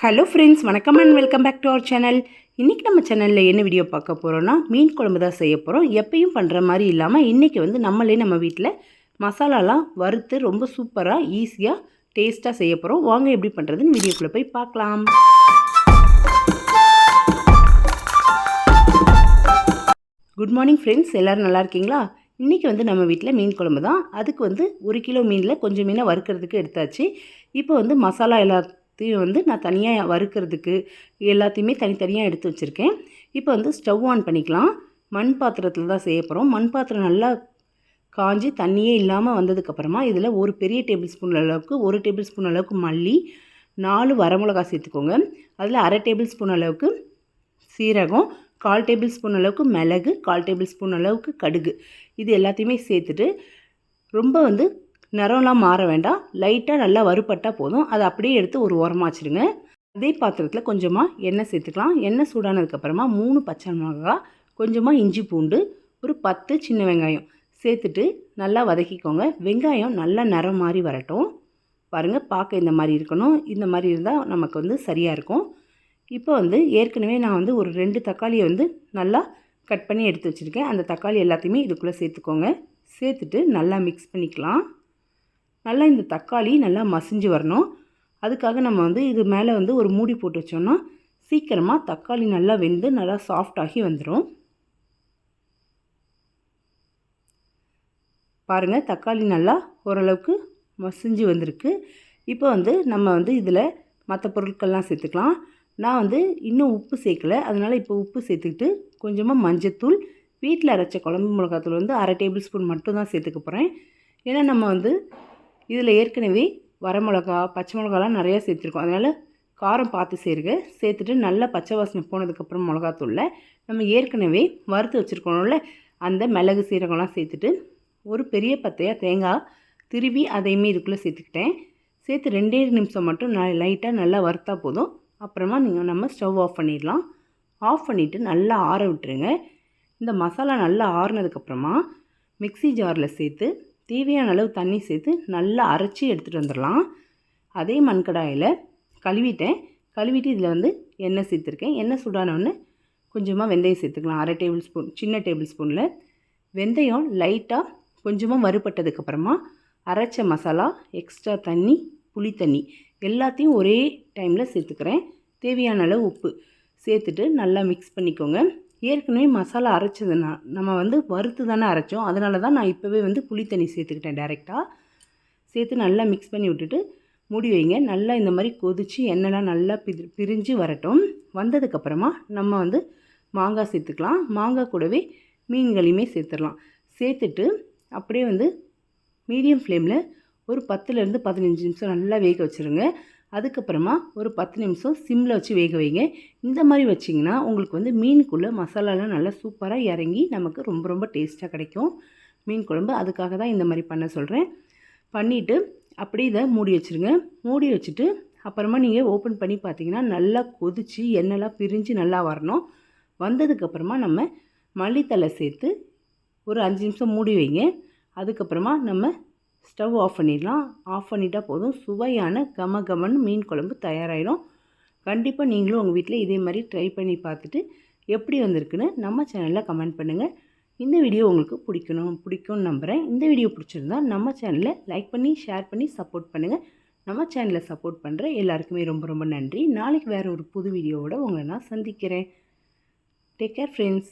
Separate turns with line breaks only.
Hello friends வணக்கம் and welcome back to our channel இன்றைக்கி நம்ம சேனலில் என்ன வீடியோ பார்க்க போகிறோன்னா மீன் குழம்பு தான் செய்ய போகிறோம் எப்பயும் பண்ணுற மாதிரி இல்லாமல் இன்றைக்கி வந்து நம்மளே நம்ம வீட்டில் மசாலாலாம் வறுத்து ரொம்ப சூப்பராக ஈஸியாக டேஸ்ட்டாக செய்ய போகிறோம் வாங்க எப்படி பண்ணுறதுன்னு வீடியோக்குள்ளே போய் பார்க்கலாம். குட் மார்னிங் ஃப்ரெண்ட்ஸ் எல்லோரும் நல்லா இருக்கீங்களா? இன்றைக்கி வந்து நம்ம வீட்டில் மீன் குழம்பு தான். அதுக்கு வந்து ஒரு கிலோ மீனில் கொஞ்சம் மீனை வறுக்கிறதுக்கு எடுத்தாச்சு. இப்போ வந்து மசாலா எல்லாத்தையும் வந்து நான் தனியாக வறுக்கிறதுக்கு எல்லாத்தையுமே தனித்தனியாக எடுத்து வச்சுருக்கேன். இப்போ வந்து ஸ்டவ் ஆன் பண்ணிக்கலாம். மண் பாத்திரத்தில் தான் செய்ய போகிறோம் மண் பாத்திரம் நல்லா காஞ்சி தண்ணியே இல்லாமல் வந்ததுக்கப்புறமா இதில் ஒரு பெரிய டேபிள் ஸ்பூன் அளவுக்கு ஒரு டேபிள் ஸ்பூன் அளவுக்கு மல்லி நாலு வரமிளகா சேர்த்துக்கோங்க. அதில் அரை டேபிள் ஸ்பூன் அளவுக்கு சீரகம் கால் டேபிள் ஸ்பூன் அளவுக்கு மிளகு கால் டேபிள் ஸ்பூன் அளவுக்கு கடுகு. இது எல்லாத்தையுமே சேர்த்துட்டு ரொம்ப வந்து நிறம்லாம் மாற வேண்டாம். லைட்டாக நல்லா வறுப்பட்டால் போதும். அதை அப்படியே எடுத்து ஒரு ஓரமாக வச்சுருங்க. அதே பாத்திரத்தில் கொஞ்சமாக எண்ணெய் சேர்த்துக்கலாம். எண்ணெய் சூடானதுக்கப்புறமா மூணு பச்சை மிளகா கொஞ்சமாக இஞ்சி பூண்டு ஒரு பத்து சின்ன வெங்காயம் சேர்த்துட்டு நல்லா வதக்கிக்கோங்க. வெங்காயம் நல்லா நிறம் மாதிரி வரட்டும். பாருங்கள் பார்க்க இந்த மாதிரி இருக்கணும். இந்த மாதிரி இருந்தால் நமக்கு வந்து சரியாக இருக்கும். இப்போ வந்து ஏற்கனவே நான் வந்து ஒரு ரெண்டு தக்காளியை வந்து நல்லா கட் பண்ணி எடுத்து வச்சுருக்கேன். அந்த தக்காளி எல்லாத்தையுமே இதுக்குள்ளே சேர்த்துக்கோங்க. சேர்த்துட்டு நல்லா மிக்ஸ் பண்ணிக்கலாம். நல்லா இந்த தக்காளி நல்லா மசிஞ்சு வரணும். அதுக்காக நம்ம வந்து இது மேலே வந்து ஒரு மூடி போட்டு வச்சோம்னா சீக்கிரமாக தக்காளி நல்லா வெந்து நல்லா சாஃப்டாகி வந்துடும் பாருங்கள் தக்காளி நல்லா ஓரளவுக்கு மசிஞ்சு வந்திருக்கு. இப்போ வந்து நம்ம வந்து இதில் மற்ற பொருட்கள்லாம் சேர்த்துக்கலாம். நான் வந்து இன்னும் உப்பு சேர்க்கல. அதனால் இப்போ உப்பு சேர்த்துக்கிட்டு கொஞ்சமாக மஞ்சத்தூள் வீட்டில் அரைச்ச குழம்பு மிளகாத்தூள் வந்து அரை டேபிள் ஸ்பூன் மட்டும் தான் சேர்த்துக்க போகிறேன் ஏன்னா நம்ம வந்து இதில் ஏற்கனவே வரமிளகா பச்சை மிளகாலாம் நிறையா சேர்த்துருக்கோம். அதனால் காரம் பார்த்து சேருங்க. சேர்த்துட்டு நல்லா பச்சை வாசனை போனதுக்கப்புறம் மிளகாத்தூளில் நம்ம ஏற்கனவே வறுத்து வச்சுருக்கோம்ல அந்த மிளகு சீரகம்லாம் சேர்த்துட்டு ஒரு பெரிய பத்தையாக தேங்காய் திருவி அதையுமே இதுக்குள்ளே சேர்த்துக்கிட்டேன். சேர்த்து ரெண்டே நிமிஷம் மட்டும் நான் லைட்டாக நல்லா வறுத்தா போதும். அப்புறமா நீங்கள் நம்ம ஸ்டவ் ஆஃப் பண்ணிடலாம். ஆஃப் பண்ணிவிட்டு நல்லா ஆற விட்டுருங்க. இந்த மசாலா நல்லா ஆறுனதுக்கப்புறமா மிக்சி ஜாரில் சேர்த்து தேவையான அளவு தண்ணி சேர்த்து நல்லா அரைச்சி எடுத்துகிட்டு வந்துடலாம். அதே மண்கடாயில் கழுவிட்டேன். கழுவிட்டு இதில் வந்து எண்ணெய் சேர்த்துருக்கேன். எண்ணெய் சூடானவுடனே கொஞ்சமாக வெந்தயம் சேர்த்துக்கலாம். அரை டேபிள் ஸ்பூன் சின்ன டேபிள் ஸ்பூனில். வெந்தயம் லைட்டாக கொஞ்சமாக வறுபட்டதுக்கப்புறமா அரைச்ச மசாலா எக்ஸ்ட்ரா தண்ணி புளி தண்ணி எல்லாத்தையும் ஒரே டைமில் சேர்த்துக்கிறேன். தேவையான அளவு உப்பு சேர்த்துட்டு நல்லா மிக்ஸ் பண்ணிக்கோங்க. ஏற்கனவே மசாலா அரைச்சதுனா நம்ம வந்து வறுத்து தானே அரைச்சோம். அதனால தான் நான் இப்போவே வந்து புளி தண்ணி சேர்த்துக்கிட்டேன் டேரெக்டாக சேர்த்து நல்லா மிக்ஸ் பண்ணி விட்டுட்டு மூடி வைங்க. நல்லா இந்த மாதிரி கொதித்து எண்ணெய்லாம் நல்லா பிரி பிரிஞ்சு வரட்டும். வந்ததுக்கப்புறமா நம்ம வந்து மாங்காய் சேர்த்துக்கலாம். மாங்காய் கூடவே மீன்களையுமே சேர்த்துடலாம். சேர்த்துட்டு அப்படியே வந்து மீடியம் ஃப்ளேமில் ஒரு பத்துலேருந்து பதினஞ்சு நிமிஷம் நல்லா வேக வச்சுருங்க. அதுக்கப்புறமா ஒரு பத்து நிமிஷம் சிம்மில் வச்சு வேக வைங்க. இந்த மாதிரி வச்சிங்கன்னா உங்களுக்கு வந்து மீனுக்குள்ளே மசாலாலாம் நல்லா சூப்பராக இறங்கி நமக்கு ரொம்ப ரொம்ப டேஸ்ட்டாக கிடைக்கும். மீன் குழம்பு. அதுக்காக தான் இந்த மாதிரி பண்ண சொல்கிறேன் பண்ணிவிட்டு அப்படியே இதை மூடி வச்சுருங்க. மூடி வச்சுட்டு அப்புறமா நீங்கள் ஓப்பன் பண்ணி பார்த்தீங்கன்னா நல்லா கொதித்து எண்ணெய்லாம் பிரிஞ்சு நல்லா வரணும். வந்ததுக்கப்புறமா நம்ம மல்லித்தலை சேர்த்து ஒரு அஞ்சு நிமிஷம் மூடி வைங்க. அதுக்கப்புறமா நம்ம ஸ்டவ் ஆஃப் பண்ணிடலாம். ஆஃப் பண்ணிட்டால் போதும். சுவையான கம கமன்னு மீன் குழம்பு தயாராகிடும் கண்டிப்பாக நீங்களும் உங்கள் வீட்டில் இதே மாதிரி ட்ரை பண்ணி பார்த்துட்டு எப்படி வந்திருக்குன்னு நம்ம சேனலில் கமெண்ட் பண்ணுங்கள் இந்த வீடியோ உங்களுக்கு பிடிக்கணும் பிடிக்கும்னு நம்புகிறேன் இந்த வீடியோ பிடிச்சிருந்தா நம்ம சேனலை லைக் பண்ணி ஷேர் பண்ணி சப்போர்ட் பண்ணுங்கள் நம்ம சேனலை சப்போர்ட் பண்ணுற எல்லாருக்குமே ரொம்ப ரொம்ப நன்றி. நாளைக்கு வேறு ஒரு புது வீடியோவோட உங்களை நான் சந்திக்கிறேன். Take care friends